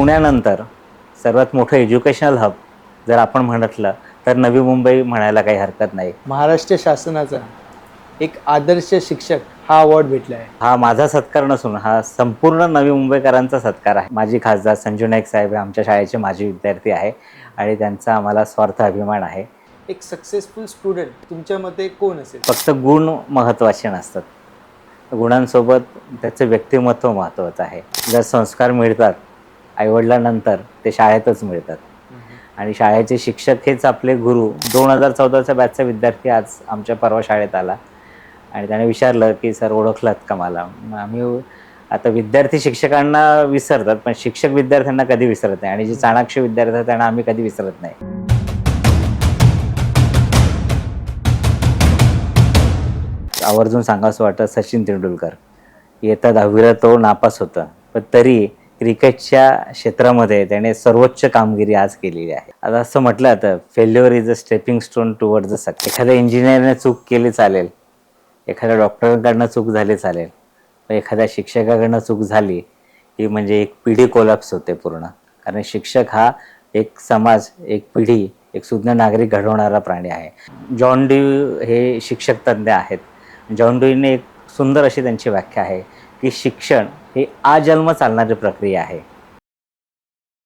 पुण्यानंतर सर्वात मोठं educational hub जर आपण म्हटलं तर नवी मुंबई म्हणायला काही हरकत नाही. महाराष्ट्र शासनाचा एक आदर्श शिक्षक हा अवॉर्ड भेटला आहे. हा माझा सत्कार नसून हा संपूर्ण नवी मुंबईकरांचा सत्कार आहे. माजी खासदार संजू नाईक साहेब हे आमच्या शाळेचे माजी विद्यार्थी आहे आणि त्यांचा आम्हाला स्वार्थ अभिमान आहे. एक सक्सेसफुल स्टुडंट तुमच्या मते कोण असेल? फक्त गुण महत्त्वाचे नसतात. गुणांसोबत त्याचं व्यक्तिमत्व महत्त्वाचं आहे. जर संस्कार मिळतात आईवडिलांनंतर ते शाळेतच मिळतात. आणि शाळेचे शिक्षक हेच आपले गुरु. दोन हजार चौदाच्या बॅचचा विद्यार्थी आज आमच्या परवा शाळेत आला. आणि त्याने विचारलं की सर ओळखलात का मला? मग आम्ही आता विद्यार्थी शिक्षकांना विसरतात पण शिक्षक विद्यार्थ्यांना कधी विसरत नाही. आणि जे चाणाक्ष विद्यार्थी आहेत त्यांना आम्ही कधी विसरत नाही. आवर्जून सांगावंसं वाटतं सचिन तेंडुलकर. येता दहावीला तो नापास होता. पण तरी क्रिकेटच्या क्षेत्रामध्ये त्याने सर्वोच्च कामगिरी आज केलेली आहे. आता असं म्हटलं तर failure is a stepping stone toward the success एखाद्या इंजिनियरने चूक केली चालेल. एखाद्या डॉक्टरांकडनं चूक झाली चालेल. पण एखाद्या शिक्षकाकडनं चूक झाली की म्हणजे एक पिढी कोलॅप्स होते पूर्ण. कारण शिक्षक हा एक समाज एक पिढी एक सुज्ञ नागरिक घडवणारा प्राणी आहे. जॉन ड्यू हे शिक्षक तज्ज्ञ आहेत. जॉन ड्यूने एक सुंदर अशी त्यांची व्याख्या आहे की शिक्षण हे आजन्म चालणारी प्रक्रिया आहे.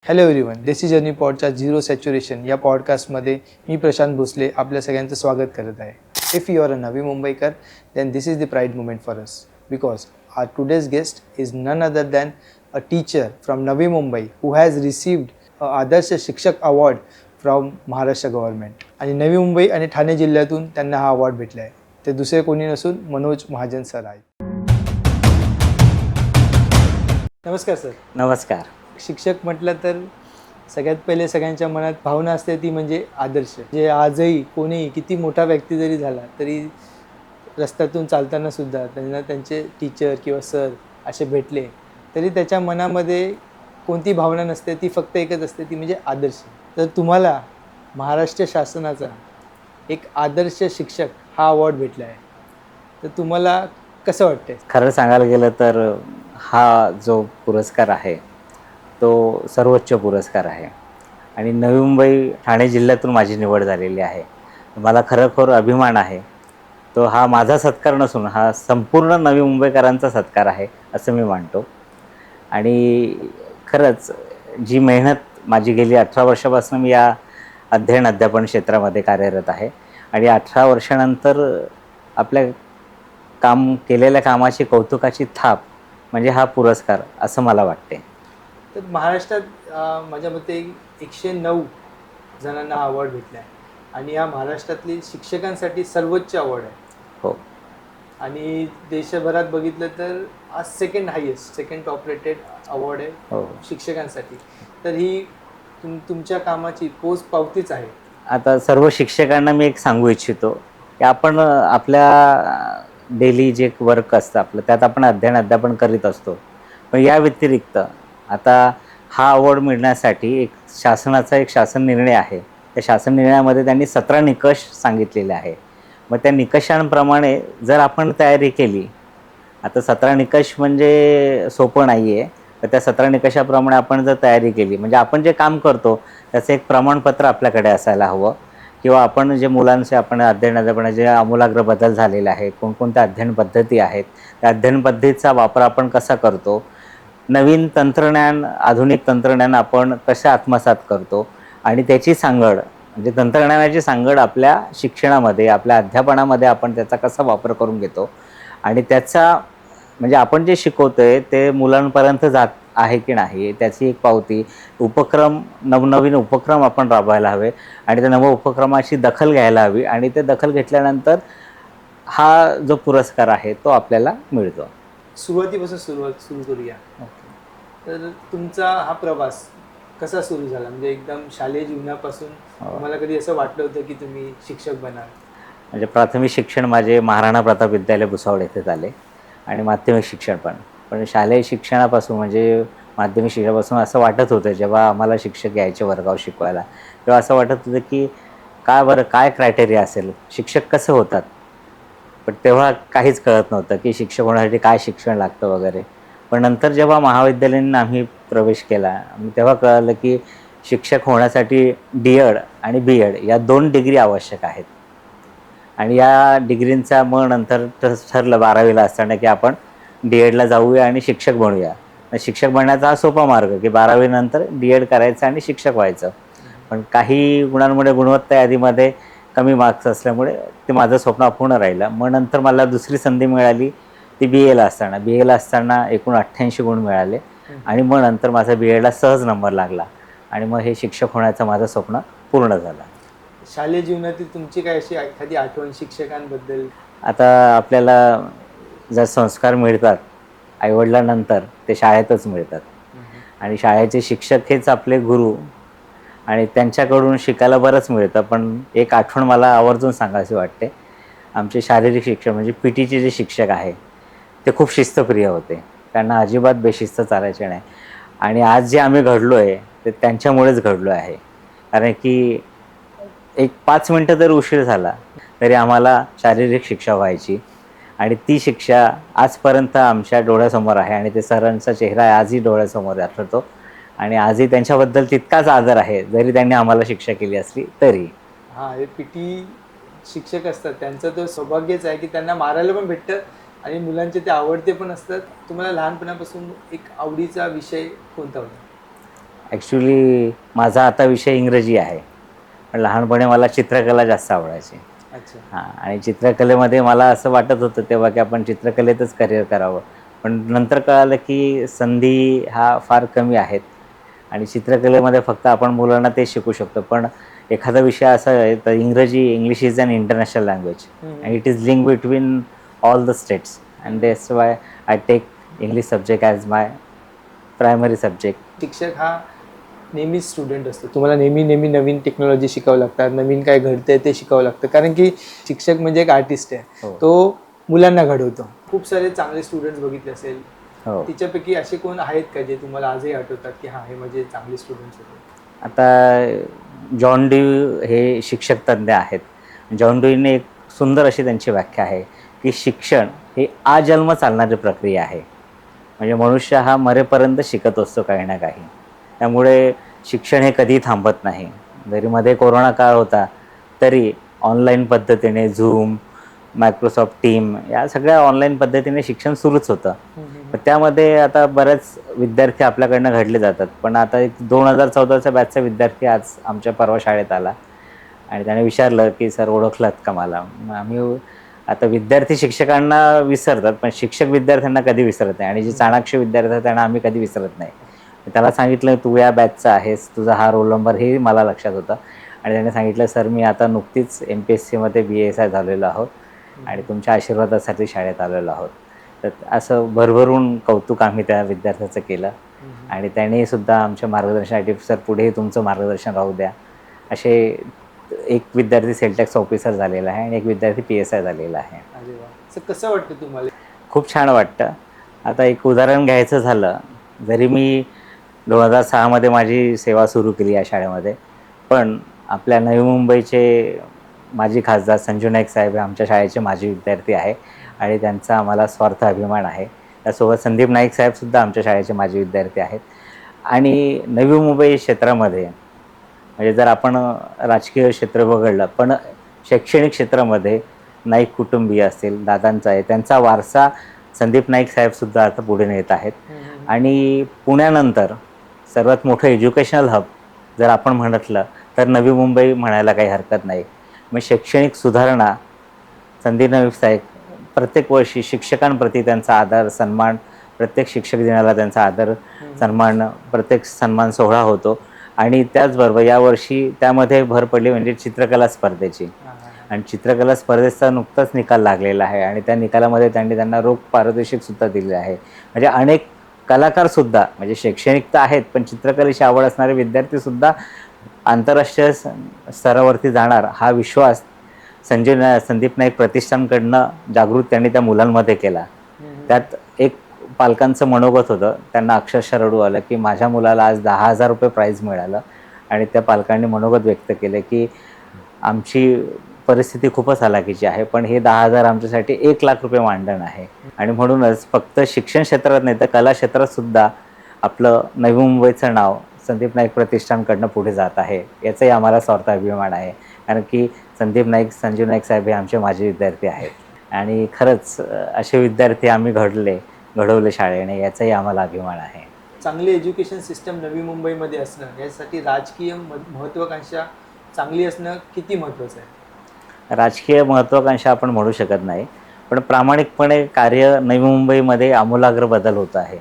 हॅलो एव्हरीवन देसी जर्नी पॉडच्या झिरो सॅच्युरेशन या पॉडकास्टमध्ये मी प्रशांत भोसले आपल्या सगळ्यांचं स्वागत करत आहे. If you are a Navi Mumbaikar then this is the pride moment for us because our today's guest is none other than a teacher from Navi Mumbai who has received a Adarsh Shikshak award from Maharashtra government आणि नवी मुंबई आणि ठाणे जिल्ह्यातून त्यांना हा award भेटला आहे ते दुसरे कोणी नसून मनोज महाजन सर आहेत. नमस्कार सर. नमस्कार. शिक्षक म्हटलं तर सगळ्यात पहिले सगळ्यांच्या मनात भावना असते ती म्हणजे आदर्श. जे आजही कोणीही किती मोठा व्यक्ती जरी झाला तरी रस्त्यातून चालताना सुद्धा त्यांना त्यांचे टीचर किंवा सर असे भेटले तरी त्याच्या मनामध्ये कोणती भावना नसते ती फक्त एकच असते ती म्हणजे आदर्श. तर तुम्हाला महाराष्ट्र शासनाचा एक आदर्श शिक्षक हा अवॉर्ड भेटला आहे तर तुम्हाला कसं वाटतंय? खरं सांगायला गेलं तर हा जो पुरस्कार आहे तो सर्वोच्च पुरस्कार आहे. आणि नवी मुंबई ठाणे जिल्ह्यातून माझी निवड झालेली आहे. मला खरोखर अभिमान आहे. तो हा माझा सत्कार नसून हा संपूर्ण नवी मुंबईकरांचा सत्कार आहे असं मी मानतो. आणि खरंच जी मेहनत माझी गेली अठरा वर्षापासून मी या अध्ययन अध्यापन क्षेत्रामध्ये कार्यरत आहे. आणि अठरा वर्षानंतर आपल्या काम केलेल्या कामाची कौतुकाची थाप म्हणजे हा पुरस्कार असं मला वाटते तर महाराष्ट्रात माझ्या मते एकशे नऊ जणांना हा अवॉर्ड भेटला आहे आणि या महाराष्ट्रातली शिक्षकांसाठी सर्वोच्च अवॉर्ड आहे. हो. आणि देशभरात बघितलं तर आज second highest second top rated award आहे हो. शिक्षकांसाठी. तर ही तुम तुमच्या कामाची पोच पावतीच आहे. आता सर्व शिक्षकांना मी एक सांगू इच्छितो की आपण आपल्या डेली जे वर्क असतं आपलं त्यात आपण अध्ययन अध्यापन करीत असतो. पण या व्यतिरिक्त आता हा अवॉर्ड मिळण्यासाठी एक शासनाचा एक शासन निर्णय आहे. त्या शासन निर्णयामध्ये त्यांनी सतरा निकष सांगितलेले आहे मग त्या निकषांप्रमाणे जर आपण तयारी केली आता सतरा निकष म्हणजे सोपं नाही आहे तर त्या सतरा निकषाप्रमाणे आपण जर तयारी केली म्हणजे आपण जे काम करतो त्याचं एक प्रमाणपत्र आपल्याकडे असायला हवं. किंवा आपण जे मुलांचे आपण अध्ययन जे आमूलाग्र बदल झालेले आहेत कोणकोणत्या अध्ययन पद्धती आहेत त्या अध्ययन पद्धतीचा वापर आपण कसा करतो? नवीन तंत्रज्ञान आधुनिक तंत्रज्ञान आपण कसं आत्मसात करतो? आणि त्याची सांगड म्हणजे तंत्रज्ञानाची सांगड आपल्या शिक्षणामध्ये आपल्या अध्यापनामध्ये आपण त्याचा कसा वापर करून घेतो? आणि त्याचा म्हणजे आपण जे शिकवतोय ते मुलांपर्यंत जात आहे की नाही त्याची एक पावती. उपक्रम नवनवीन उपक्रम आपण राबवायला हवे आणि त्या नव उपक्रमाची दखल घ्यायला हवी आणि ते दखल घेतल्यानंतर हा जो पुरस्कार आहे तो आपल्याला मिळतो. सुरुवातीपासून सुरुवात सुरू करूया. तर तुमचा हा प्रवास कसा सुरू झाला? म्हणजे एकदम शालेय जीवनापासून हो. तुम्हाला कधी असं वाटलं होतं की तुम्ही शिक्षक बनाल? म्हणजे प्राथमिक शिक्षण माझे महाराणा प्रताप विद्यालय भुसावळ येथे झाले आणि माध्यमिक शिक्षण पण. पण शालेय शिक्षणापासून म्हणजे माध्यमिक शिक्षणापासून असं वाटत होतं जेव्हा आम्हाला शिक्षक यायचे वर्गावर शिकवायला. तेव्हा असं वाटत होतं की काय बरं काय क्रायटेरिया असेल? शिक्षक कसं होतात? पण तेव्हा काहीच कळत नव्हतं की शिक्षक होण्यासाठी काय शिक्षण लागतं वगैरे. पण नंतर जेव्हा महाविद्यालयीन आम्ही प्रवेश केला तेव्हा कळलं की शिक्षक होण्यासाठी डी एड आणि बी एड या दोन डिग्री आवश्यक आहेत. आणि या डिग्रींचा मग नंतर ठरलं बारावीला असताना की आपण डी एडला जाऊया आणि शिक्षक बनूया. शिक्षक बनण्याचा हा सोपा मार्ग की बारावीनंतर डी एड करायचं आणि शिक्षक व्हायचं. पण काही गुणांमुळे गुणवत्ता यादीमध्ये कमी मार्क्स असल्यामुळे ते माझं स्वप्न अपूर्ण राहिलं. मग नंतर मला दुसरी संधी मिळाली ती बी एला असताना. बी एला असताना एकूण अठ्ठ्याऐंशी गुण मिळाले. आणि मग नंतर माझा बी एडला सहज नंबर लागला. आणि मग हे शिक्षक होण्याचं माझं स्वप्न पूर्ण झालं. शालेय जीवनातील तुमची काय अशी एखादी आठवण शिक्षकांबद्दल? आता आपल्याला जर संस्कार मिळतात आईवडिलांनंतर ते शाळेतच मिळतात. आणि शाळेचे शिक्षक हेच आपले गुरु. आणि त्यांच्याकडून शिकायला बरंच मिळतं पण एक आठवण मला आवर्जून सांगायची वाटते. आमचे शारीरिक शिक्षक म्हणजे पी टीचे जे शिक्षक आहे ते खूप शिस्तप्रिय होते. त्यांना अजिबात बेशिस्त चालायचे नाही. आणि आज जे आम्ही घडलो आहे ते त्यांच्यामुळेच घडलो आहे. कारण की एक पाच मिनटं जर उशीर झाला तरी आम्हाला शारीरिक शिक्षा व्हायची. आणि ती शिक्षा आजपर्यंत आमच्या डोळ्यासमोर आहे आणि ते सरांचा चेहरा आजही डोळ्यासमोर आठवतो. आणि आजही त्यांच्याबद्दल तितकाच आदर आहे जरी त्यांनी आम्हाला शिक्षा केली असली तरी. हा हे पी टी शिक्षक असतात त्यांचं तर सौभाग्यच आहे की त्यांना मारायला पण भेटतं आणि मुलांचे ते आवडते पण असतात. तुम्हाला लहानपणापासून एक आवडीचा विषय कोणता होता? ॲक्च्युली माझा आता विषय इंग्रजी आहे. पण लहानपणी मला चित्रकला जास्त आवडायची. हां आणि चित्रकलेमध्ये मला असं वाटत होतं तेव्हा की आपण चित्रकलेतच करिअर करावं. पण नंतर कळालं की संधी हा फार कमी आहेत. आणि चित्रकलेमध्ये फक्त आपण मुलांना ते शिकू शकतो. पण एखादा विषय असा आहे तर इंग्रजी English is an international language. And it is link between all the states and that's why I take English subject as my primary subject शिक्षक हा नेहमीच स्टुडंट असतो. तुम्हाला नेहमी नेहमी नवीन टेक्नॉलॉजी शिकावं लागतात नवीन काय घडतंय ते शिकावं लागतं. कारण की शिक्षक म्हणजे एक आर्टिस्ट आहे. हो. तो मुलांना घडवतो. खूप सारे चांगले स्टुडंट्स बघितले असेल. हो. तिच्यापैकी असे कोण आहेत का जे तुम्हाला आजही आठवतात की हा हे माझे चांगले स्टुडंट्स होते? आता जॉन ड्यू हे शिक्षक तज्ज्ञ आहेत. जॉन ड्यूने एक सुंदर अशी त्यांची व्याख्या आहे की शिक्षण हे आजन्म चालणारी प्रक्रिया आहे. म्हणजे मनुष्य हा मरेपर्यंत शिकत असतो काही ना काही. त्यामुळे शिक्षण हे कधी थांबत नाही. जरी मध्ये कोरोना काळ होता तरी ऑनलाईन पद्धतीने झूम मायक्रोसॉफ्ट टीम या सगळ्या ऑनलाईन पद्धतीने शिक्षण सुरूच होतं. पण त्यामध्ये आता बरेच विद्यार्थी आपल्याकडनं घडले जातात. पण आता एक दोन हजार चौदाचा बॅचचा विद्यार्थी आज आमच्या परवा शाळेत आला. आणि त्याने विचारलं की सर ओळखलात का मला? आम्ही आता विद्यार्थी शिक्षकांना विसरतात पण शिक्षक विद्यार्थ्यांना कधी विसरत नाही. आणि जे चाणाक्ष विद्यार्थी आहेत त्यांना आम्ही कधी विसरत नाही. त्याला सांगितलं तू या बॅचचा आहेस तुझा हा रोल नंबर हे मला लक्षात होतं. आणि त्याने सांगितलं सर मी आता नुकतीच एम पी एस सीमध्ये बी एस आय झालेलो आहोत आणि तुमच्या आशीर्वादासाठी शाळेत आलेलो आहोत. तर असं भरभरून कौतुक आम्ही त्या विद्यार्थ्याचं केलं. आणि त्याने सुद्धा आमच्या मार्गदर्शनासाठी सर पुढे तुमचं मार्गदर्शन राहू द्या. असे एक विद्यार्थी सेलटॅक्स ऑफिसर झालेला आहे आणि एक विद्यार्थी पी एस आय झालेला आहे. कसं वाटतं तुम्हाला? खूप छान वाटतं. आता एक उदाहरण घ्यायचं झालं. जरी मी दोन हजार सहामध्ये माझी सेवा सुरू केली या शाळेमध्ये. पण आपल्या नवी मुंबईचे माजी खासदार संजू नाईक साहेब हे आमच्या शाळेचे माजी विद्यार्थी आहे आणि त्यांचा आम्हाला स्वार्थ अभिमान आहे. त्यासोबत संदीप नाईक साहेबसुद्धा आमच्या शाळेचे माजी विद्यार्थी आहेत. आणि नवी मुंबई क्षेत्रामध्ये म्हणजे जर आपण राजकीय क्षेत्र बघडलं पण शैक्षणिक क्षेत्रामध्ये नाईक कुटुंबीय असतील दादांचा आहे त्यांचा वारसा संदीप नाईक साहेबसुद्धा आता पुढे नेत आहेत. आणि पुण्यानंतर सर्वात मोठं एज्युकेशनल हब जर आपण म्हटलं तर नवी मुंबई म्हणायला काही हरकत नाही. मग शैक्षणिक सुधारणा संदीप नाईक साहेब प्रत्येक वर्षी शिक्षकांप्रती त्यांचा आदर सन्मान प्रत्येक शिक्षक दिनाला त्यांचा आदर सन्मान प्रत्येक सन्मान सोहळा होतो. आणि त्याचबरोबर यावर्षी त्यामध्ये भर पडली म्हणजे चित्रकला स्पर्धेची. आणि चित्रकला स्पर्धेचा नुकताच निकाल लागलेला आहे आणि त्या निकालामध्ये त्यांनी त्यांना रोख पारितोषिकसुद्धा दिले आहे. म्हणजे अनेक कलाकारसुद्धा म्हणजे शैक्षणिक तर आहेत पण चित्रकलेची आवड असणारे विद्यार्थीसुद्धा आंतरराष्ट्रीय स- स्तरावरती जाणार हा विश्वास संजय ना संदीप नाईक प्रतिष्ठानकडनं जागृत त्यांनी त्या मुलांमध्ये केला. त्यात एक पालकांचं मनोगत होतं त्यांना अक्षरशः रडू आलं की माझ्या मुलाला आज दहा हजार रुपये प्राईज मिळालं. आणि त्या पालकांनी मनोगत व्यक्त केलं की आमची परिस्थिती खूपच हलाखीची आहे पण हे दहा हजार आमच्यासाठी एक लाख रुपये मांडण आहे. आणि म्हणूनच फक्त शिक्षण क्षेत्रात नाही तर कला क्षेत्रात सुद्धा आपलं नवी मुंबईचं नाव संदीप नाईक प्रतिष्ठानकडनं पुढे जात आहे. याचाही आम्हाला स्वार्थ अभिमान आहे. कारण की संदीप नाईक संजीव नाईक साहेब हे आमचे माजी विद्यार्थी आहेत. आणि खरंच असे विद्यार्थी आम्ही घडले घडवले शाळेने याचाही आम्हाला अभिमान आहे. चांगली एज्युकेशन सिस्टम नवी मुंबईमध्ये असणं यासाठी राजकीय म- महत्त्वाकांक्षा चांगली असणं किती महत्त्वाचं आहे? राजकीय महत्त्वाकांक्षा आपण म्हणू शकत नाही पण प्रामाणिकपणे कार्य नवी मुंबईमध्ये आमूलाग्र बदल होत आहे.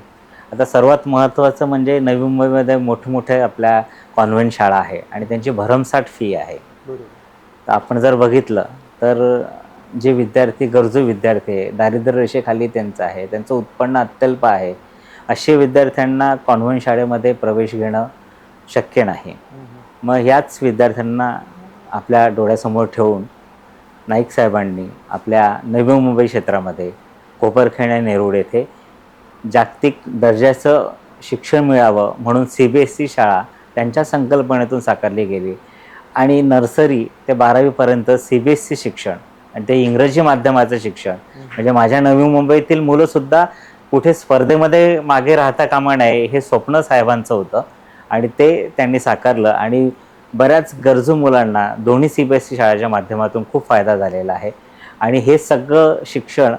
आता सर्वात महत्त्वाचं म्हणजे नवी मुंबईमध्ये मोठमोठे आपल्या कॉन्व्हेंट शाळा आहे आणि त्यांची भरमसाठ फी आहे. तर आपण जर बघितलं तर जे विद्यार्थी गरजू विद्यार्थी आहे दारिद्र्य रेषेखाली त्यांचं आहे त्यांचं उत्पन्न अत्यल्प आहे असे विद्यार्थ्यांना कॉन्व्हेंट शाळेमध्ये प्रवेश घेणं शक्य नाही. मग ह्याच विद्यार्थ्यांना आपल्या डोळ्यासमोर ठेवून नाईक साहेबांनी आपल्या नवी मुंबई क्षेत्रामध्ये कोपरखेड आणि नेरूळ येथे जागतिक दर्जाचं शिक्षण मिळावं म्हणून सी बी एस सी शाळा त्यांच्या संकल्पनेतून साकारली गेली. आणि नर्सरी ते बारावीपर्यंत सी बी एस सी शिक्षण आणि ते इंग्रजी माध्यमाचं शिक्षण. म्हणजे माझ्या नवी मुंबईतील मुलंसुद्धा कुठे स्पर्धेमध्ये मागे राहता कामा नये हे स्वप्न साहेबांचं होतं. आणि ते त्यांनी साकारलं. आणि बऱ्याच गरजू मुलांना दोन्ही सी बी एस सी शाळेच्या माध्यमातून खूप फायदा झालेला आहे. आणि हे सगळं शिक्षण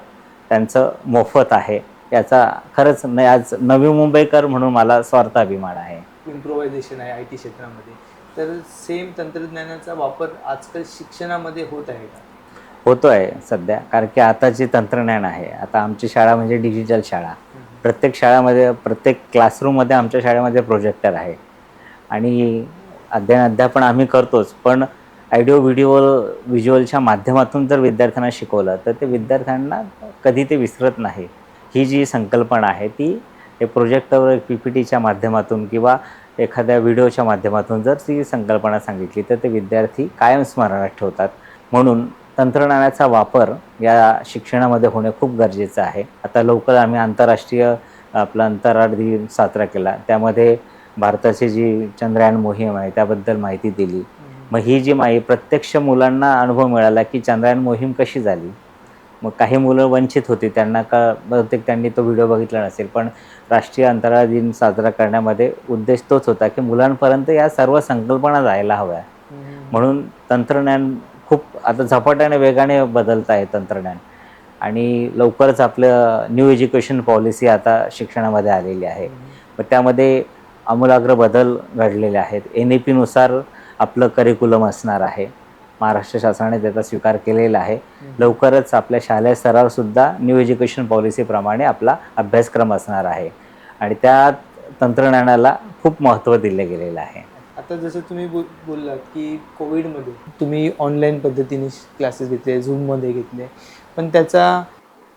त्यांचं मोफत आहे. याचा खरंच न आज नवी मुंबईकर म्हणून मला स्वार्थ अभिमान आहे. इम्प्रोव्हायझेशन आहे आय टी क्षेत्रामध्ये. तर सेम तंत्रज्ञानाचा वापर आजकाल शिक्षणामध्ये होत आहे का? होतो आहे सध्या. कारण की आता जे तंत्रज्ञान आहे आता आमची शाळा म्हणजे डिजिटल शाळा. प्रत्येक शाळेमध्ये प्रत्येक क्लासरूममध्ये आमच्या शाळेमध्ये प्रोजेक्टर आहे. आणि अध्ययन अध्यापन आम्ही करतोच. पण ऑडिओ व्हिडिओ व्हिज्युअलच्या माध्यमातून जर विद्यार्थ्यांना शिकवलं तर ते विद्यार्थ्यांना कधी ते विसरत नाही. ही जी संकल्पना आहे ती हे प्रोजेक्टवर पी पी टीच्या माध्यमातून किंवा एखाद्या व्हिडिओच्या माध्यमातून जर ती संकल्पना सांगितली तर ते विद्यार्थी कायम स्मरणात ठेवतात. म्हणून तंत्रज्ञानाचा वापर या शिक्षणामध्ये होणे खूप गरजेचं आहे. आता लवकर आम्ही आंतरराष्ट्रीय आपला अंतराळ दिन साजरा केला. त्यामध्ये भारताची जी चंद्रयान मोहीम आहे त्याबद्दल माहिती दिली. मग ही जी माहिती प्रत्यक्ष मुलांना अनुभव मिळाला की चंद्रयान मोहीम कशी झाली? मग काही मुलं वंचित होती त्यांना का बहुतेक त्यांनी तो व्हिडिओ बघितला नसेल पण राष्ट्रीय अंतराळ दिन साजरा करण्यामध्ये उद्देश तोच होता की मुलांपर्यंत या सर्व संकल्पना जायला हव्या. म्हणून तंत्रज्ञान खूप आता झपाट्याने वेगाने बदलत आहे तंत्रज्ञान. आणि लवकरच आपलं न्यू एज्युकेशन पॉलिसी आता शिक्षणामध्ये आलेली आहे. मग त्यामध्ये आमूलाग्र बदल घडलेले आहेत. एन ई पीनुसार आपलं करिक्युलम असणार आहे. महाराष्ट्र शासनाने त्याचा स्वीकार केलेला आहे. लवकरच आपल्या शालेय स्तरावरसुद्धा न्यू एज्युकेशन पॉलिसीप्रमाणे आपला अभ्यासक्रम असणार आहे. आणि त्या तंत्रज्ञानाला खूप महत्त्व दिलं गेलेलं आहे. आता जसं तुम्ही बोल बोललात की कोविडमध्ये तुम्ही ऑनलाईन पद्धतीने क्लासेस घेतले झूममध्ये घेतले. पण त्याचा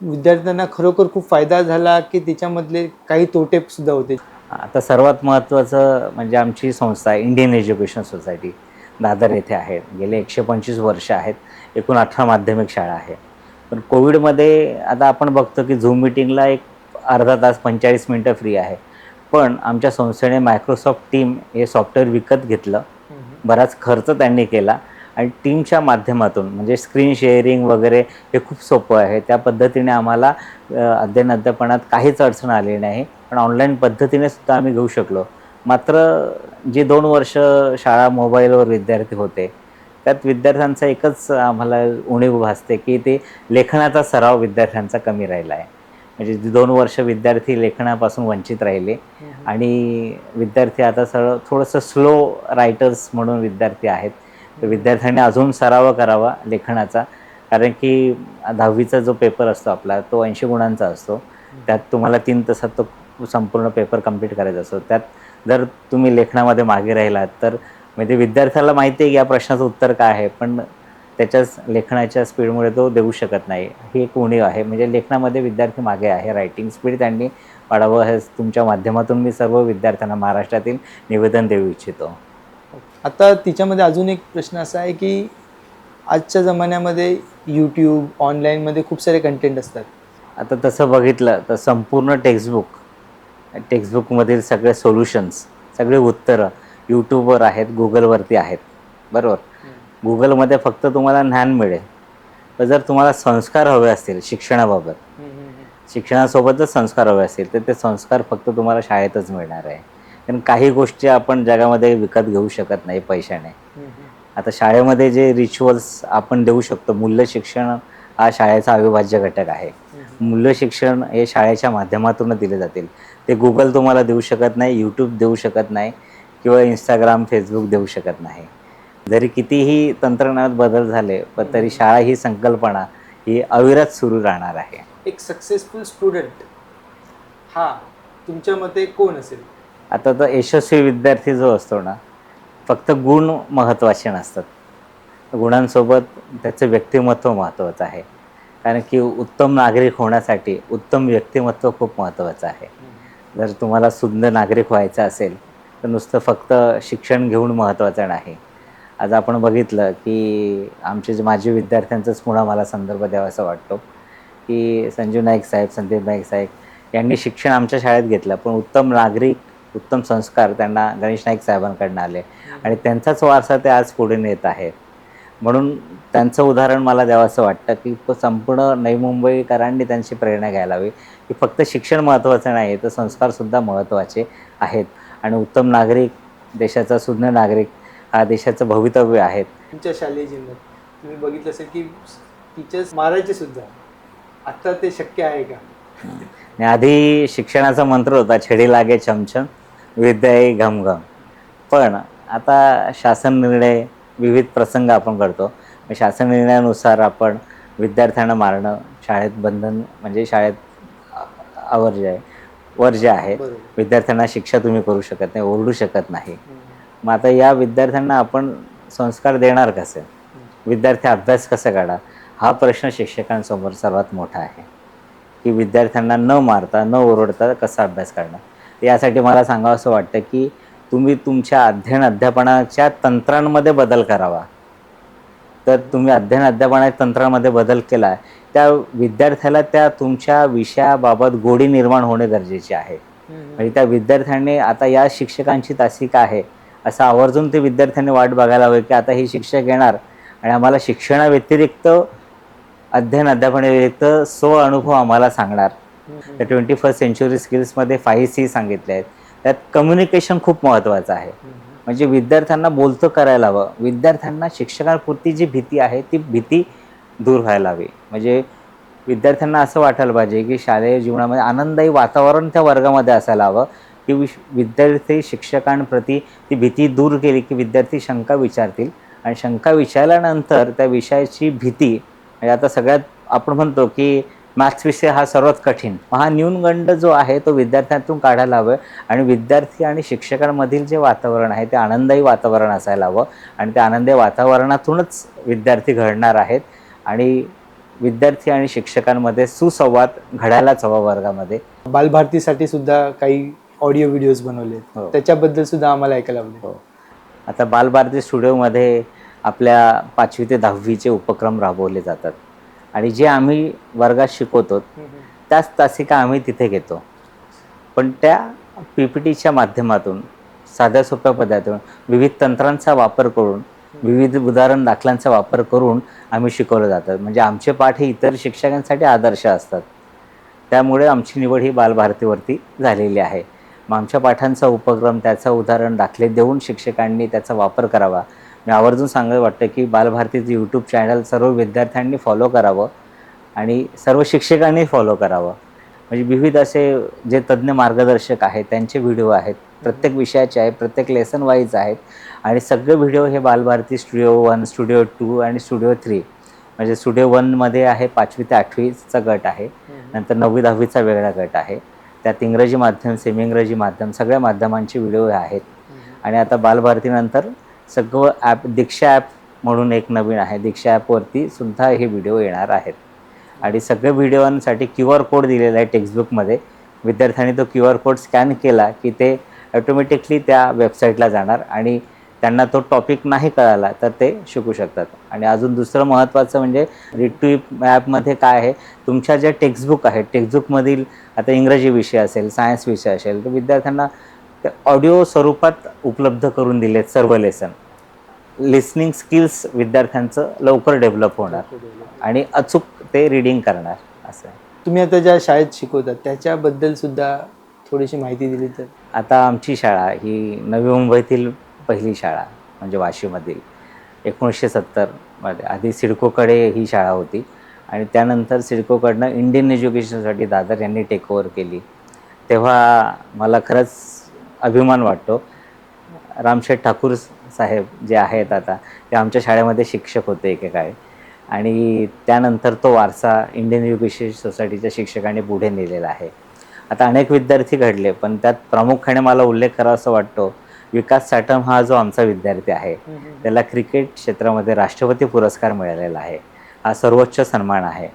विद्यार्थ्यांना खरोखर खूप फायदा झाला की त्याच्यामधले काही तोटे सुद्धा होते? आता सर्वात महत्त्वाचं म्हणजे आमची संस्था आहे इंडियन एज्युकेशन सोसायटी दादर येथे आहे. गेले एकशे पंचवीस वर्ष आहेत. एकूण अठरा माध्यमिक शाळा आहे. पण कोविडमध्ये आता आपण बघतो की झूम मिटिंगला एक अर्धा तास पंचेचाळीस मिनटं फ्री आहे. पण आमच्या संस्थेने मायक्रोसॉफ्ट टीम हे सॉफ्टवेअर विकत घेतलं. बराच खर्च त्यांनी केला. आणि टीमच्या माध्यमातून म्हणजे स्क्रीन शेअरिंग वगैरे हे खूप सोपं आहे. त्या पद्धतीने आम्हाला अध्ययन अध्यापनात काहीच अडचण आली नाही. पण ऑनलाईन पद्धतीने सुद्धा आम्ही घेऊ शकलो. मात्र जी दोन वर्ष शाळा मोबाईलवर विद्यार्थी होते त्यात विद्यार्थ्यांचा एकच आम्हाला उणीव भासते की ते लेखनाचा सराव विद्यार्थ्यांचा कमी राहिला आहे. म्हणजे जी दोन वर्ष विद्यार्थी लेखनापासून वंचित राहिले आणि विद्यार्थी आता सरळ थोडंसं स्लो रायटर्स म्हणून विद्यार्थी आहेत. तर विद्यार्थ्यांनी अजून सराव करावा लेखनाचा कारण की दहावीचा जो पेपर असतो आपला तो ऐंशी गुणांचा असतो. त्यात तुम्हाला तीन तासात तो संपूर्ण पेपर कंप्लीट करायचा. असतो त्यात जर तुम्ही लेखनामध्ये मागे राहिलात तर म्हणजे विद्यार्थ्याला माहिती आहे की या प्रश्नाचं उत्तर काय आहे पण त्याच्याच लेखनाच्या स्पीडमुळे तो देऊ शकत नाही. ही एक उणीव आहे. म्हणजे लेखनामध्ये विद्यार्थी मागे आहे. रायटिंग स्पीड त्यांनी वाढावं हे तुमच्या माध्यमातून मी सर्व विद्यार्थ्यांना महाराष्ट्रातील निवेदन देऊ इच्छितो. आता तिच्यामध्ये अजून एक प्रश्न असा आहे की आजच्या जमान्यामध्ये यूट्यूब ऑनलाईनमध्ये खूप सारे कंटेंट असतात. आता तसं बघितलं तर संपूर्ण टेक्स्टबुक टेक्स्टबुकमधील सगळे सोल्युशन्स सगळे उत्तरं यूट्यूबवर आहेत गुगलवरती आहेत. बरोबर? गुगलमध्ये फक्त तुम्हाला ज्ञान मिळेल. पण जर तुम्हाला संस्कार हवे असतील शिक्षणाबाबत शिक्षणासोबतच संस्कार हवे असतील तर ते संस्कार फक्त तुम्हाला शाळेतच मिळणार आहे. कारण काही गोष्टी आपण जगामध्ये विकत घेऊ शकत नाही पैशाने. आता शाळेमध्ये जे रिच्युअल्स आपण देऊ शकतो मूल्य शिक्षण हा शाळेचा अविभाज्य घटक आहे. मूल्य शिक्षण हे शाळेच्या माध्यमातून दिले जातील. ते गुगल तुम्हाला देऊ शकत नाही यूट्यूब देऊ शकत नाही किंवा इंस्टाग्राम फेसबुक देऊ शकत नाही. जरी कितीही तंत्रज्ञानात बदल झाले पण तरी शाळा ही संकल्पना ही अविरत सुरू राहणार आहे. एक सक्सेसफुल स्टुडंट हा तुमच्या मते कोण असेल? आता तर यशस्वी विद्यार्थी जो असतो ना फक्त गुण महत्त्वाचे नसतात. गुणांसोबत त्याचं व्यक्तिमत्व महत्त्वाचं आहे. कारण की उत्तम नागरिक होण्यासाठी उत्तम व्यक्तिमत्व खूप महत्त्वाचं आहे. जर तुम्हाला सुंदर नागरिक व्हायचं असेल तर नुसतं फक्त शिक्षण घेऊन महत्त्वाचं नाही. आज आपण बघितलं की आमचे जे माजी विद्यार्थ्यांचाच पुन्हा मला संदर्भ द्यावासा वाटतो की संजीव नाईक साहेब संदीप नाईक साहेब यांनी शिक्षण आमच्या शाळेत घेतलं पण उत्तम नागरिक उत्तम संस्कार त्यांना गणेश नाईक साहेबांकडनं आले. आणि त्यांचाच वारसा ते आज पुढे नेत आहेत. म्हणून त्यांचं उदाहरण मला द्यावंसं वाटतं की संपूर्ण नवी मुंबईकरांनी त्यांची प्रेरणा घ्यायला हवी. की फक्त शिक्षण महत्त्वाचं नाही तर संस्कारसुद्धा महत्त्वाचे आहेत. आणि उत्तम नागरिक देशाचा सुंदर नागरिक हा देशाचं भवितव्य आहेत. तुमच्या शालेय जीवनात तुम्ही बघितलं असेल की टीचर्स मारायचे सुद्धा. आता ते शक्य आहे का? आधी शिक्षणाचा मंत्र होता छेडी लागे छमछम विद्या घमघम. पण आता शासन निर्णय विविध प्रसंग आपण करतो शासन निर्णयानुसार आपण विद्यार्थ्यांना मारणं शाळेत बंधन म्हणजे शाळेत अवर्ज्य आहे वर्ज्य आहे विद्यार्थ्यांना शिक्षा तुम्ही करू शकत नाही ओरडू शकत नाही. मग आता या विद्यार्थ्यांना आपण संस्कार देणार कसे? विद्यार्थी अभ्यास कसा काढा? हा प्रश्न शिक्षकांसमोर सर्वात मोठा आहे. की विद्यार्थ्यांना न मारता न ओरडता कसा अभ्यास करणार यासाठी मला सांगावं असं वाटतं की तुम्ही तुमच्या अध्ययन अध्यापनाच्या तंत्रांमध्ये बदल करावा. तर तुम्ही अध्ययन अध्यापनाच्या तंत्रामध्ये बदल केला त्या विद्यार्थ्याला त्या तुमच्या विषयाबाबत गोडी निर्माण होणे गरजेचे आहे. म्हणजे त्या विद्यार्थ्यांनी आता या शिक्षकांची तासिका आहे असं आवर्जून ते विद्यार्थ्यांनी वाट बघायला हवी की आता हे शिक्षक येणार आणि आम्हाला शिक्षणाव्यतिरिक्त अध्ययन अध्यापनाव्यतिरिक्त स्व अनुभव आम्हाला सांगणार. त्या ट्वेंटी फर्स्ट सेंचुरी स्किल्समध्ये फाईव्ह सी सांगितले आहेत. त्यात कम्युनिकेशन खूप महत्त्वाचं आहे. म्हणजे विद्यार्थ्यांना बोलतं करायला हवं. विद्यार्थ्यांना शिक्षकांपुरती जी भीती आहे ती भीती दूर व्हायला हवी. म्हणजे विद्यार्थ्यांना असं वाटायला पाहिजे की शालेय जीवनामध्ये आनंददायी वातावरण त्या वर्गामध्ये असायला हवं की विश विद्यार्थी शिक्षकांप्रती ती भीती दूर केली की विद्यार्थी शंका विचारतील. आणि शंका विचारल्यानंतर त्या विषयाची भीती म्हणजे आता सगळ्यात आपण म्हणतो की मॅथ्स विषय हा सर्वात कठीण. हा न्यूनगंड जो आहे तो विद्यार्थ्यांतून काढायला हवं आणि विद्यार्थी आणि शिक्षकांमधील जे वातावरण आहे ते आनंदायी वातावरण असायला हवं आणि त्या आनंदायी वातावरणातूनच विद्यार्थी घडणार आहेत आणि विद्यार्थी आणि शिक्षकांमध्ये सुसंवाद घडायलाच हवा वर्गामध्ये. बालभारतीसाठी सुद्धा काही ऑडिओ व्हिडिओज बनवले हो. त्याच्याबद्दल सुद्धा आम्हाला ऐकायला आवडेल. हो. आता बालभारती स्टुडिओमध्ये आपल्या पाचवी ते दहावीचे उपक्रम राबवले जातात. आणि जे आम्ही वर्गात शिकवतो त्याच तासिका आम्ही तिथे घेतो. पण त्या पी पी टीच्या माध्यमातून साध्या सोप्या पद्धतीतून विविध तंत्रांचा वापर करून विविध उदाहरण दाखलांचा वापर करून आम्ही शिकवलं जातात म्हणजे आमचे पाठ हे इतर शिक्षकांसाठी आदर्श असतात. त्यामुळे आमची निवड ही बालभारतीवरती झालेली आहे. मग आमच्या पाठांचा उपक्रम त्याचं उदाहरण दाखले देऊन शिक्षकांनी त्याचा वापर करावा. मी आवर्जून सांगायला वाटतं की बालभारतीचं यूट्यूब चॅनल सर्व विद्यार्थ्यांनी फॉलो करावं आणि सर्व शिक्षकांनी फॉलो करावं. म्हणजे विविध असे जे तज्ज्ञ मार्गदर्शक आहेत त्यांचे व्हिडिओ आहेत प्रत्येक विषयाचे आहेत प्रत्येक लेसन वाईज आहेत आणि सगळे व्हिडिओ हे Balbharati studio one studio two आणि स्टुडिओ थ्री म्हणजे स्टुडिओ वनमध्ये आहे पाचवी ते आठवीचा गट आहे. नंतर नववी दहावीचा वेगळा गट आहे. त्यात इंग्रजी माध्यम सेमी इंग्रजी माध्यम सगळ्या माध्यमांचे व्हिडिओ आहेत. आणि आता बालभारतीनंतर सगळं ॲप दीक्षा ॲप म्हणून एक नवीन आहे. दीक्षा ॲपवरती सुद्धा हे व्हिडिओ येणार आहेत. आणि सगळ्या व्हिडिओसाठी क्यू आर कोड दिलेला आहे टेक्स्टबुकमध्ये विद्यार्थ्यांनी तो क्यू आर कोड स्कॅन केला की ते ऑटोमॅटिकली त्या वेबसाईटला जाणार आणि त्यांना तो टॉपिक नाही कळाला तर ते शिकू शकतात. आणि अजून दुसरं महत्त्वाचं म्हणजे रीड टू ॲपमध्ये काय आहे? तुमच्या ज्या टेक्स्टबुक आहेत टेक्स्टबुकमधील आता इंग्रजी विषय असेल सायन्स विषय असेल तर विद्यार्थ्यांना ऑडिओ स्वरूपात उपलब्ध करून दिलेत सर्व लेसन लिसनिंग स्किल्स विद्यार्थ्यांचं लवकर डेव्हलप होणार आणि अचूक ते रीडिंग करणार असं. आहे. तुम्ही आता ज्या शाळेत शिकवतात त्याच्याबद्दल सुद्धा थोडीशी माहिती दिली तर? आता आमची शाळा ही नवी मुंबईतील पहिली शाळा म्हणजे वाशीमधील एकोणीसशे सत्तरमध्ये आधी सिडकोकडे ही शाळा होती आणि त्यानंतर सिडकोकडनं इंडियन एज्युकेशन सोसायटी दादर यांनी टेक ओव्हर केली. तेव्हा मला खरंच अभिमान वाटतो. रामशेठ ठाकूर साहेब जे आहेत आता ते आमच्या शाळेमध्ये शिक्षक होते एकेकाळी. आणि त्यानंतर तो वारसा इंडियन एज्युकेशन सोसायटीच्या शिक्षकांनी पुढे नेलेला आहे. आता अनेक विद्यार्थी घडले पण त्यात प्रामुख्याने मला उल्लेख करावा असं वाटतो विकास साटम हा जो आमचा विद्यार्थी आहे त्याला क्रिकेट क्षेत्रामध्ये राष्ट्रपती पुरस्कार मिळालेला आहे. हा सर्वोच्च सन्मान आहे.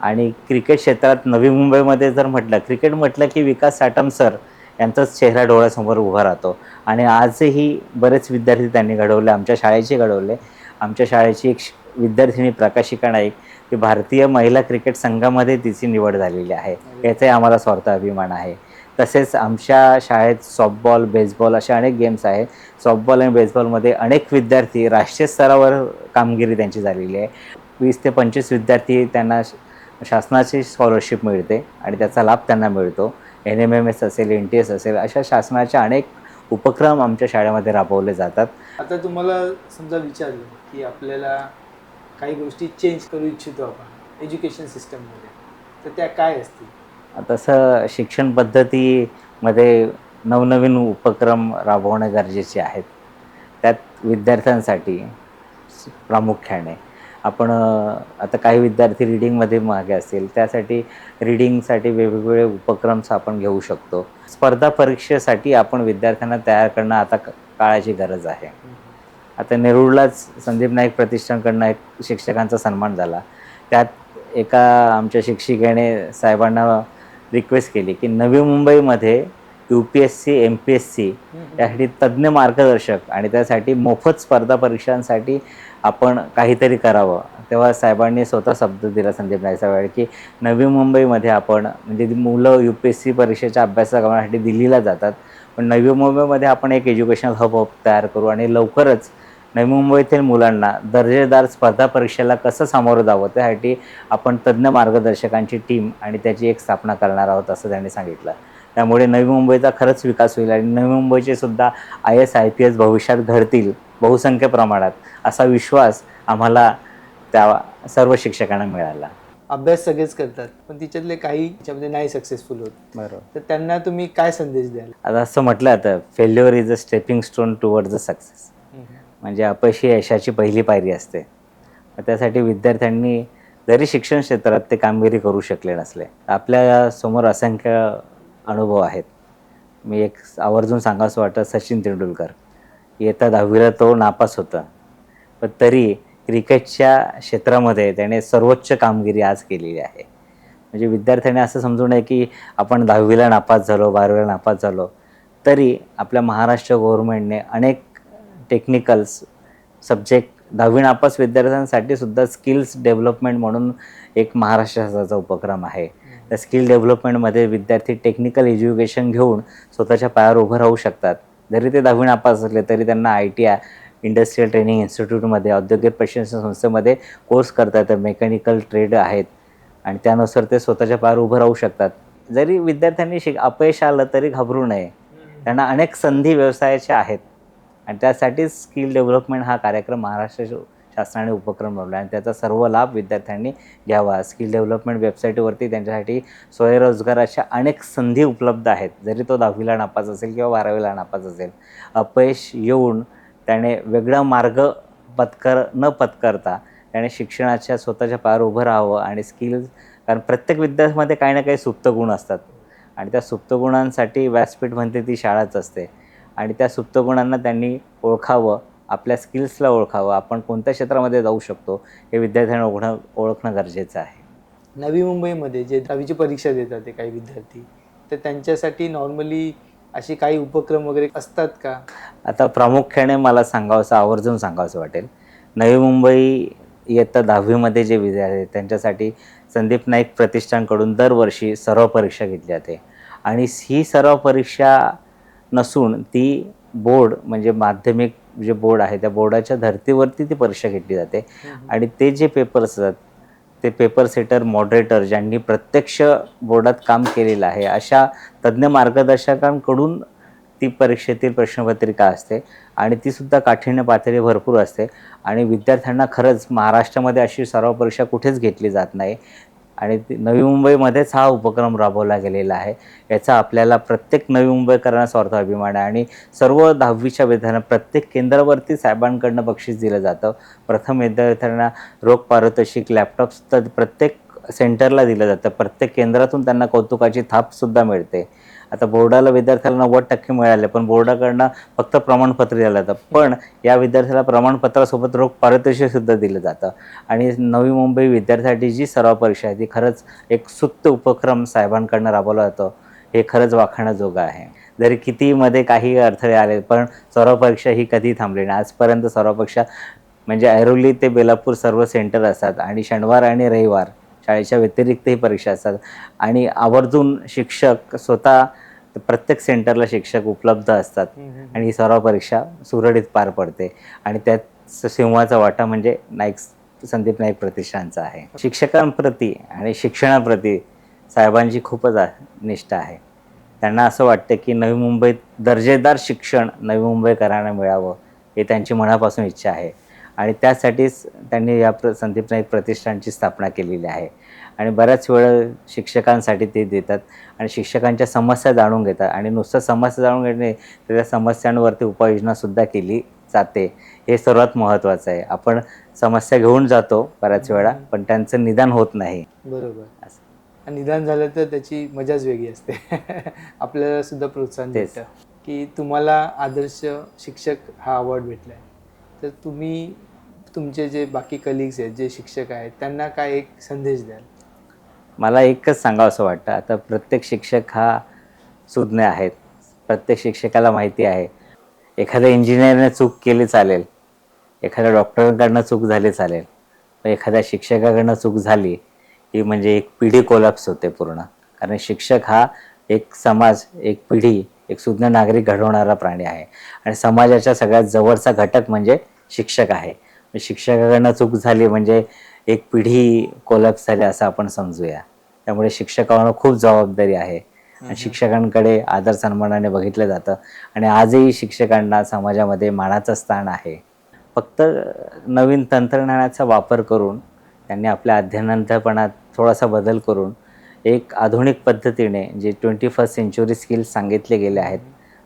आणि क्रिकेट क्षेत्रात नवी मुंबईमध्ये जर म्हटलं क्रिकेट म्हटलं की विकास साटम सर त्यांचाच चेहरा डोळ्यासमोर उभा राहतो. आणि आजही बरेच विद्यार्थी त्यांनी घडवले आमच्या शाळेचे घडवले. आमच्या शाळेची एक विद्यार्थिनी प्रकाशिका नाईक की भारतीय महिला क्रिकेट संघामध्ये तिची निवड झालेली आहे. याचाही आम्हाला स्वार्थ अभिमान आहे. तसेच आमच्या शाळेत सॉफ्टबॉल बेसबॉल असे अनेक गेम्स आहेत. सॉफ्टबॉल आणि बेसबॉलमध्ये अनेक विद्यार्थी राष्ट्रीय स्तरावर कामगिरी त्यांची झालेली आहे. वीस ते पंचवीस विद्यार्थी त्यांना शासनाची स्कॉलरशिप मिळते आणि त्याचा लाभ त्यांना मिळतो. एन एम एम एस असेल एन टी एस असेल अशा शासनाच्या अनेक उपक्रम आमच्या शाळेमध्ये राबवले जातात. आता तुम्हाला समजा विचारलं की आपल्याला काही गोष्टी चेंज करू इच्छितो आपण एज्युकेशन सिस्टममध्ये तर त्या काय असतील? तसं शिक्षण पद्धतीमध्ये नवनवीन उपक्रम राबवणे गरजेचे आहेत. त्यात विद्यार्थ्यांसाठी प्रामुख्याने आपण आता काही विद्यार्थी रिडिंगमध्ये मागे असतील त्यासाठी रिडिंगसाठी वेगवेगळे उपक्रम्स आपण घेऊ शकतो. स्पर्धा परीक्षेसाठी आपण विद्यार्थ्यांना तयार करणं आता काळाची गरज आहे. आता नेरूळलाच संदीप नाईक प्रतिष्ठानकडनं एक शिक्षकांचा सन्मान झाला. त्यात एका आमच्या शिक्षिकेने साहेबांना रिक्वेस्ट केली की नवी मुंबईमध्ये U P S C M P S C त्यासाठी तज्ज्ञ मार्गदर्शक आणि त्यासाठी मोफत स्पर्धा परीक्षांसाठी आपण काहीतरी करावं. तेव्हा साहेबांनी स्वतः शब्द दिला संदीप नाईक वेळ की नवी मुंबईमध्ये आपण म्हणजे ती मुलं यू पी एस सी परीक्षेच्या अभ्यासक्रमासाठी दिल्लीला जातात. पण नवी मुंबईमध्ये आपण एक एज्युकेशनल हब तयार करू आणि लवकरच नवी मुंबईतील मुलांना दर्जेदार स्पर्धा परीक्षेला कसं सामोरं जावं त्यासाठी आपण तज्ज्ञ मार्गदर्शकांची टीम आणि त्याची एक स्थापना करणार आहोत असं त्यांनी सांगितलं. त्यामुळे नवी मुंबईचा खरंच विकास होईल आणि नवी मुंबईचे सुद्धा I S I P S भविष्यात घडतील बहुसंख्य प्रमाणात असा विश्वास आम्हाला त्या सर्व शिक्षकांना मिळाला. अभ्यास सगळेच करतात पण तिच्यातले काही त्याच्यामध्ये नाही सक्सेसफुल होत बरोबर. तर त्यांना तुम्ही काय संदेश द्याल? आता असं म्हटलं आता failure is a stepping stone toward the success म्हणजे अपयशी यशाची पहिली पायरी असते. त्यासाठी विद्यार्थ्यांनी जरी शिक्षण क्षेत्रात ते कामगिरी करू शकले नसले आपल्यासमोर असंख्य अनुभव आहेत. मी एक आवर्जून सांगावंसं वाटतं सचिन तेंडुलकर. येता दहावीला तो नापास होता. पण तरी क्रिकेटच्या क्षेत्रामध्ये त्याने सर्वोच्च कामगिरी आज केलेली आहे. म्हणजे विद्यार्थ्याने असं समजू नये की आपण दहावीला नापास झालो बारावीला नापास झालो तरी आपल्या महाराष्ट्र गव्हर्नमेंटने अनेक टेक्निकल्स सब्जेक्ट दहावी नापास विद्यार्थ्यांसाठी सुद्धा स्किल्स डेव्हलपमेंट म्हणून एक महाराष्ट्र शासनाचा उपक्रम आहे. त्या स्किल डेव्हलपमेंटमध्ये विद्यार्थी टेक्निकल एज्युकेशन घेऊन स्वतःच्या पायावर उभं राहू शकतात. जरी ते दहावी नापास असले तरी त्यांना I T I industrial training इन्स्टिट्यूटमध्ये औद्योगिक प्रशिक्षण संस्थेमध्ये कोर्स करता येतं मेकॅनिकल ट्रेड आहेत. आणि त्यानुसार ते स्वतःच्या पायावर उभं राहू शकतात. जरी विद्यार्थ्यांनी शिक अपयश आलं तरी घाबरू नये. त्यांना अनेक संधी व्यवसायाच्या आहेत. आणि त्यासाठीच स्किल डेव्हलपमेंट हा कार्यक्रम महाराष्ट्र शासनाने उपक्रम बनवला आणि त्याचा सर्व लाभ विद्यार्थ्यांनी घ्यावा. स्किल डेव्हलपमेंट वेबसाईटवरती त्यांच्यासाठी स्वयंरोजगाराच्या अनेक संधी उपलब्ध आहेत. जरी तो दहावीला नापास असेल किंवा बारावीला नापास असेल अपयश येऊन त्याने वेगळा मार्ग पत्कर न पत्करता त्याने शिक्षणाच्या स्वतःच्या पायावर उभं राहावं आणि स्किल्स कारण प्रत्येक विद्यार्थ्यामध्ये काही ना काही सुप्त गुण असतात. आणि त्या सुप्त गुणांसाठी व्यासपीठ म्हणते ती शाळाच असते. आणि त्या सुप्त गुणांना त्यांनी ओळखावं. आपल्या स्किल्सला ओळखावं. आपण कोणत्या क्षेत्रामध्ये जाऊ शकतो हे विद्यार्थ्यांना ओळखणं ओळखणं गरजेचं आहे. नवी मुंबईमध्ये जे दहावीची परीक्षा देतात ते काही विद्यार्थी तर त्यांच्यासाठी नॉर्मली असे काही उपक्रम वगैरे असतात का? आता प्रामुख्याने मला सांगावंसं आवर्जून सांगावंसं वाटेल. नवी मुंबई इयत्ता दहावीमध्ये जे विद्यार्थी आहेत त्यांच्यासाठी संदीप नाईक प्रतिष्ठानकडून दरवर्षी सराव परीक्षा घेतली जाते. आणि ही सराव परीक्षा नसून ती बोर्ड म्हणजे माध्यमिक जे बोर्ड आहे त्या बोर्डाच्या धर्तीवरती ती परीक्षा घेतली जाते. आणि ते जे पेपर्स असतात ते पेपर सेटर मॉडरेटर ज्यांनी प्रत्यक्ष बोर्डात काम केलेलं आहे अशा तज्ज्ञ मार्गदर्शकांकडून ती परीक्षेतील प्रश्नपत्रिका असते आणि ती सुद्धा काठिण्य पातळी भरपूर असते. आणि विद्यार्थ्यांना खरंच महाराष्ट्रामध्ये अशी सराव परीक्षा कुठेच घेतली जात नाही. आणि नवी मुंबईमध्येच हा उपक्रम राबवला गेलेला आहे. याचा आपल्याला प्रत्येक नवी मुंबईकरांना स्वार्थ अभिमान आहे. आणि सर्व दहावीच्या विद्यार्थ्यांना प्रत्येक केंद्रावरती साहेबांकडनं बक्षीस दिलं जातं. प्रथम विद्यार्थ्यांना रोख पारितोषिक लॅपटॉप्स तर प्रत्येक सेंटरला दिलं जातं. प्रत्येक केंद्रातून त्यांना कौतुकाची थापसुद्धा मिळते. आता बोर्डाला विद्यार्थ्याला नव्वद टक्के मिळाले पण बोर्डाकडनं फक्त प्रमाणपत्र दिलं जातं. पण या विद्यार्थ्याला प्रमाणपत्रासोबत रोख पारितोषिकसुद्धा दिलं जातं. आणि नवी मुंबई विद्यार्थ्यासाठी जी सराव परीक्षा आहे ती खरंच एक सुप्त उपक्रम साहेबांकडनं राबवला जातो. हे खरंच वाखाण्याजोगं आहे. जरी कितीमध्ये काही अडथळे आले पण सराव परीक्षा ही कधी थांबली नाही. आजपर्यंत सराव परीक्षा म्हणजे ऐरोली ते बेलापूर सर्व सेंटर असतात. आणि शनिवार आणि रविवार शाळेच्या व्यतिरिक्त ही परीक्षा असतात. आणि आवर्जून शिक्षक स्वतः प्रत्येक सेंटरला शिक्षक उपलब्ध असतात. आणि ही सराव परीक्षा सुरळीत पार पडते. आणि त्यात सिंहाचा वाटा म्हणजे नाईक संदीप नाईक प्रतिष्ठानचा आहे. शिक्षकांप्रती आणि शिक्षणाप्रती साहेबांची खूपच निष्ठा आहे. त्यांना असं वाटतं की नवी मुंबईत दर्जेदार शिक्षण नवी मुंबईकरांना मिळावं हे त्यांची मनापासून इच्छा आहे. आणि त्यासाठीच त्यांनी या प्र संदीप नाईक प्रतिष्ठानची स्थापना केलेली आहे. आणि बऱ्याच वेळ शिक्षकांसाठी ते देतात आणि शिक्षकांच्या समस्या जाणून घेतात. आणि नुसतं समस्या जाणून घेणे तर त्या समस्यांवरती उपाययोजनासुद्धा केली जाते. हे सर्वात महत्त्वाचं आहे. आपण समस्या घेऊन जातो बऱ्याच वेळा पण त्यांचं निदान होत नाही. बरोबर. असं. निदान झालं तर त्याची मजाच वेगळी असते. आपल्याला सुद्धा प्रोत्साहन. देतं की तुम्हाला आदर्श शिक्षक हा अवॉर्ड भेटला आहे तर तुम्ही तुमचे जे बाकी कलिग्स आहेत जे शिक्षक आहेत त्यांना काय एक संदेश द्याल? मला एकच सांगावं असं वाटतं. आता प्रत्येक शिक्षक हा सुज्ञ आहेत. प्रत्येक शिक्षकाला माहिती आहे. एखाद्या इंजिनियरने चूक केली चालेल. एखाद्या डॉक्टरांकडनं चूक झाली चालेल. पण एखाद्या शिक्षकाकडनं चूक झाली की म्हणजे एक पिढी कोलॅप्स होते पूर्ण. कारण शिक्षक हा एक समाज एक पिढी एक सुज्ञ नागरिक घडवणारा प्राणी आहे. आणि समाजाच्या सगळ्यात जवळचा घटक म्हणजे शिक्षक आहे. शिक्षकाकडनं चूक झाली म्हणजे एक पिढी कोलॅप्स झाली असं आपण समजूया. त्यामुळे शिक्षकांना खूप जबाबदारी आहे. आणि शिक्षकांकडे आदर सन्मानाने बघितलं जातं. आणि आजही शिक्षकांना समाजामध्ये मानाचं स्थान आहे. फक्त नवीन तंत्रज्ञानाचा वापर करून त्यांनी आपल्या अध्ययनांतपणात थोडासा बदल करून एक आधुनिक पद्धतीने जे ट्वेंटी फर्स्ट सेंचुरी स्किल्स सांगितले गेले आहेत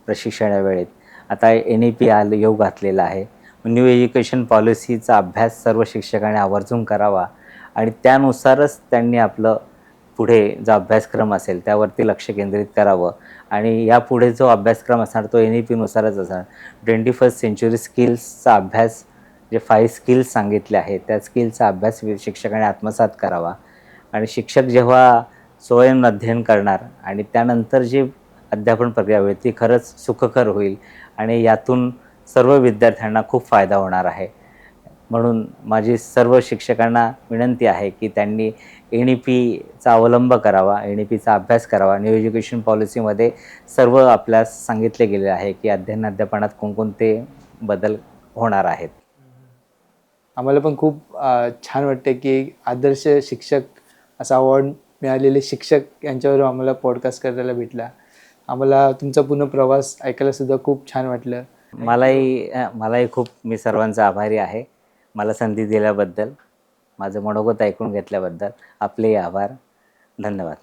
प्रशिक्षणावेळेत आता एन ई पी आल योग घातलेला आहे. न्यू एज्युकेशन पॉलिसीचा अभ्यास सर्व शिक्षकांनी आवर्जून करावा आणि त्यानुसारच त्यांनी आपलं पुढे जो अभ्यासक्रम असेल त्यावरती लक्ष केंद्रित करावं. आणि यापुढे जो अभ्यासक्रम असणार तो एन ई पीनुसारच असणार. ट्वेंटी फर्स्ट सेंचुरी स्किल्सचा अभ्यास जे फाईव्ह स्किल्स सांगितले आहेत त्या स्किल्सचा अभ्यास शिक्षकाने आत्मसात करावा. आणि शिक्षक जेव्हा स्वयं अध्ययन करणार आणि त्यानंतर जी अध्यापन प्रक्रिया होईल ती खरंच सुखकर होईल आणि यातून सर्व विद्यार्थ्यांना खूप फायदा होणार आहे. म्हणून माझी सर्व शिक्षकांना विनंती आहे की त्यांनी एन ई पीचा अवलंब करावा एन ई पीचा अभ्यास करावा. न्यू एज्युकेशन पॉलिसीमध्ये सर्व आपल्यास सांगितले गेले आहे की अध्ययन अध्यापनात कोणकोणते बदल होणार आहेत. आम्हाला पण खूप छान वाटते की आदर्श शिक्षक असा अवॉर्ड मिळालेले शिक्षक यांच्यावर आम्हाला पॉडकास्ट करायला भेटला. आम्हाला तुमचा पूर्ण प्रवास ऐकायला सुद्धा खूप छान वाटलं. मलाही मलाही खूप मी सर्वांचा आभारी आहे. मला संधी दिल्याबद्दल माझं मनोगत ऐकून घेतल्याबद्दल आपलेही आभार. धन्यवाद.